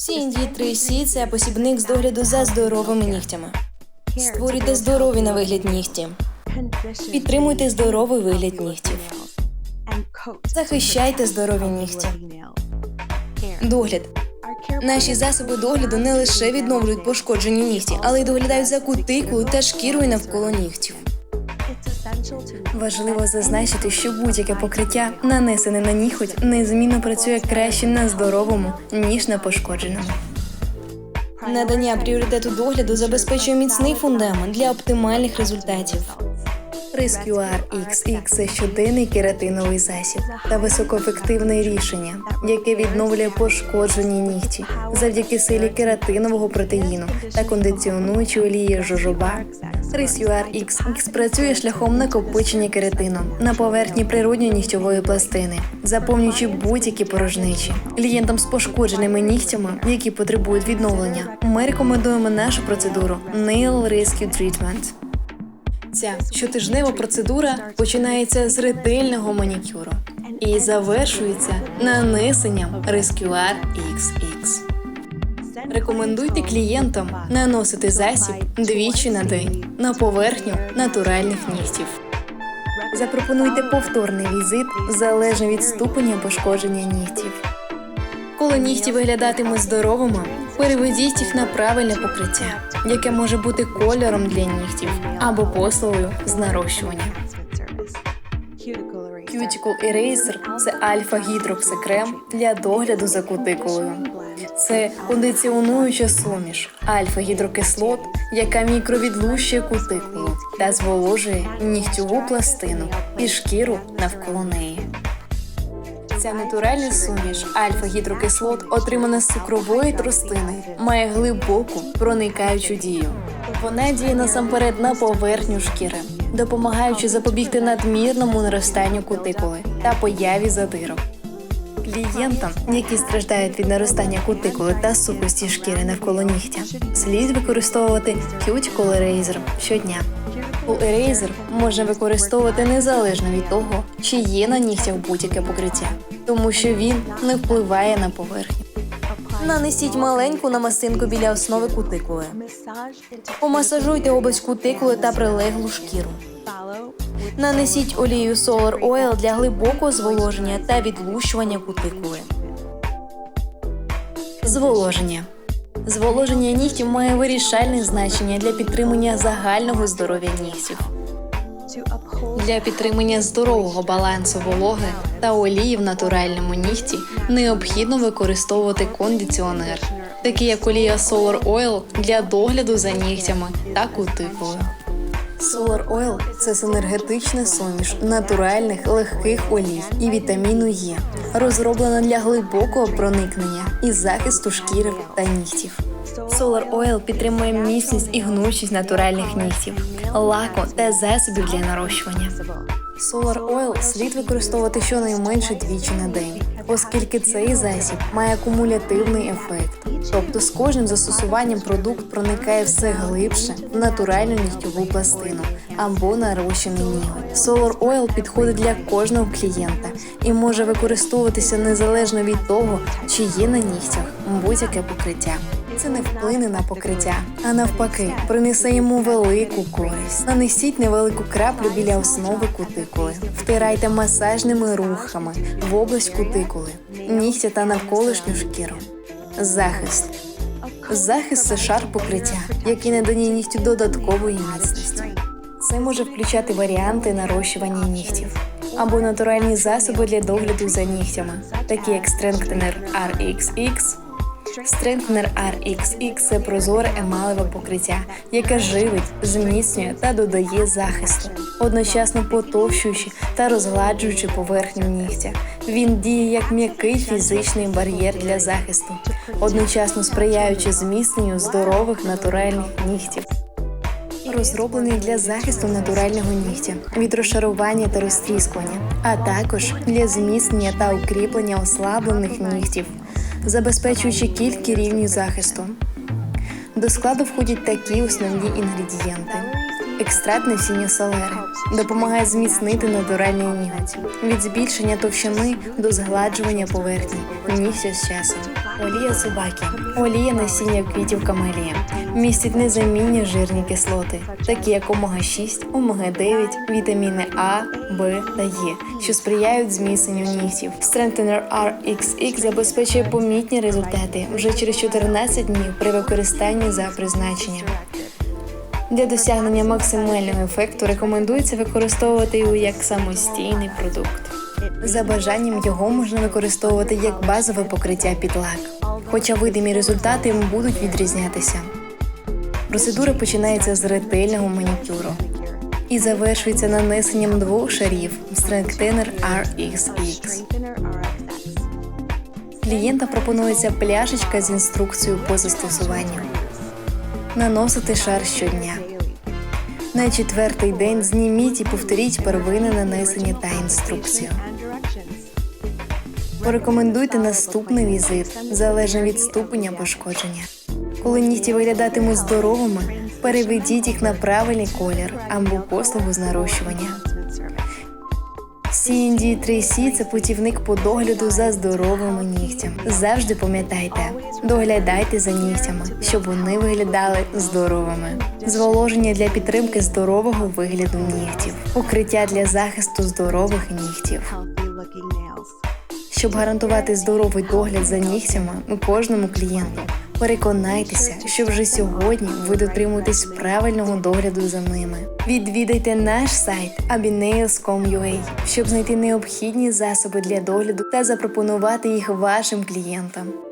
CND3C – це посібник з догляду за здоровими нігтями. Створюйте здорові на вигляд нігті. Підтримуйте здоровий вигляд нігтів. Захищайте здорові нігті. Догляд. Наші засоби догляду не лише відновлюють пошкоджені нігті, але й доглядають за кутикулою та шкірою навколо нігтів. Важливо зазначити, що будь-яке покриття, нанесене на ніготь, незмінно працює краще на здоровому, ніж на пошкодженому. Надання пріоритету догляду забезпечує міцний фундамент для оптимальних результатів. Rescue XX – це щоденний кератиновий засіб та високоефективне рішення, яке відновлює пошкоджені нігті завдяки силі кератинового протеїну та кондиціонуючої олії жожоба. Rescue XX працює шляхом накопичення кератину на поверхні природньої нігтьової пластини, заповнюючи будь-які порожничі. Клієнтам з пошкодженими нігтями, які потребують відновлення, ми рекомендуємо нашу процедуру Nail Rescue Treatment. Ця щотижнева процедура починається з ретельного манікюру і завершується нанесенням Rescuar XX. Рекомендуйте клієнтам наносити засіб двічі на день на поверхню натуральних нігтів. Запропонуйте повторний візит залежно від ступеня пошкодження нігтів. Коли нігті виглядатимуть здоровими, переведіть їх на правильне покриття, яке може бути кольором для нігтів або послугою з нарощування. Cuticle Eraser – це альфа-гідроксикрем для догляду за кутикулою. Це кондиціонуюча суміш альфа-гідрокислот, яка мікровідлущує кутикулу та зволожує нігтьову пластину і шкіру навколо неї. Ця натуральна суміш альфа-гідрокислот, отримана з цукрової тростини, має глибоку проникаючу дію. Вона діє насамперед на поверхню шкіри, допомагаючи запобігти надмірному наростанню кутикули та появі задирок. Клієнтам, які страждають від наростання кутикули та сухості шкіри навколо нігтя, слід використовувати Cuticle Eraser щодня. У Eraser можна використовувати незалежно від того, чи є на нігтях будь-яке покриття, тому що він не впливає на поверхню. Нанесіть маленьку намастинку біля основи кутикули. Помасажуйте область кутикули та прилеглу шкіру. Нанесіть олію Solar Oil для глибокого зволоження та відлущування кутикули. Зволоження. Зволоження нігтів має вирішальне значення для підтримання загального здоров'я нігтів. Для підтримання здорового балансу вологи та олії в натуральному нігті необхідно використовувати кондиціонер, такий як олія Solar Oil для догляду за нігтями та кутикулою. Solar Oil – це синергетична суміш натуральних легких олій і вітаміну Е, розроблена для глибокого проникнення і захисту шкіри та нігтів. Solar Oil підтримує міцність і гнучість натуральних нігтів, лаку та засобів для нарощування. Solar Oil слід використовувати щонайменше двічі на день, оскільки цей засіб має кумулятивний ефект. Тобто з кожним застосуванням продукт проникає все глибше в натуральну нігтьову пластину або нарощений ніготь. Solar Oil підходить для кожного клієнта і може використовуватися незалежно від того, чи є на нігтях будь-яке покриття. Це не вплине на покриття, а навпаки, принесе йому велику користь. Нанесіть невелику краплю біля основи кутикули. Втирайте масажними рухами в область кутикули, нігтя та навколишню шкіру. Захист. Захист це шар покриття, який надає нігтю додаткової міцності. Це може включати варіанти нарощування нігтів або натуральні засоби для догляду за нігтями, такі як Strengthener RXX, Strengthener RXX – це прозоре емалеве покриття, яке живить, зміцнює та додає захисту, одночасно потовщуючи та розгладжуючи поверхню нігтя. Він діє як м'який фізичний бар'єр для захисту, одночасно сприяючи зміцненню здорових натуральних нігтів. Розроблений для захисту натурального нігтя від розшарування та розтріскування, а також для зміцнення та укріплення ослаблених нігтів, забезпечуючи кілька рівнів захисту. До складу входять такі основні інгредієнти: Екстракт насіння селери допомагає зміцнити натуральний ніготь від збільшення товщини до згладжування поверхні нігтя з часом. Олія собаки, олія насіння квітів камелія містить незамінні жирні кислоти, такі як омега 6 омега 9 вітаміни А, Б та Е, що сприяють зміцненню нігтів. Strengthener RXX забезпечує помітні результати вже через 14 днів при використанні за призначенням. Для досягнення максимального ефекту рекомендується використовувати його як самостійний продукт. За бажанням його можна використовувати як базове покриття під лак, хоча видимі результати будуть відрізнятися. Процедура починається з ретельного манікюру і завершується нанесенням двох шарів Strengthener RXX. Клієнтам пропонується пляшечка з інструкцією по застосуванню. Наносити шар щодня. На четвертий день зніміть і повторіть первинне нанесення та інструкцію. Порекомендуйте наступний візит залежно від ступеня пошкодження. Коли нігті виглядатимуть здоровими, переведіть їх на правильний колір або послугу з нарощування. CND3C – це путівник по догляду за здоровими нігтями. Завжди пам'ятайте, доглядайте за нігтями, щоб вони виглядали здоровими. Зволоження для підтримки здорового вигляду нігтів, укриття для захисту здорових нігтів. Щоб гарантувати здоровий догляд за нігтями у кожному клієнту, переконайтеся, що вже сьогодні ви дотримуєтесь правильного догляду за ними. Відвідайте наш сайт abineos.com.ua, щоб знайти необхідні засоби для догляду та запропонувати їх вашим клієнтам.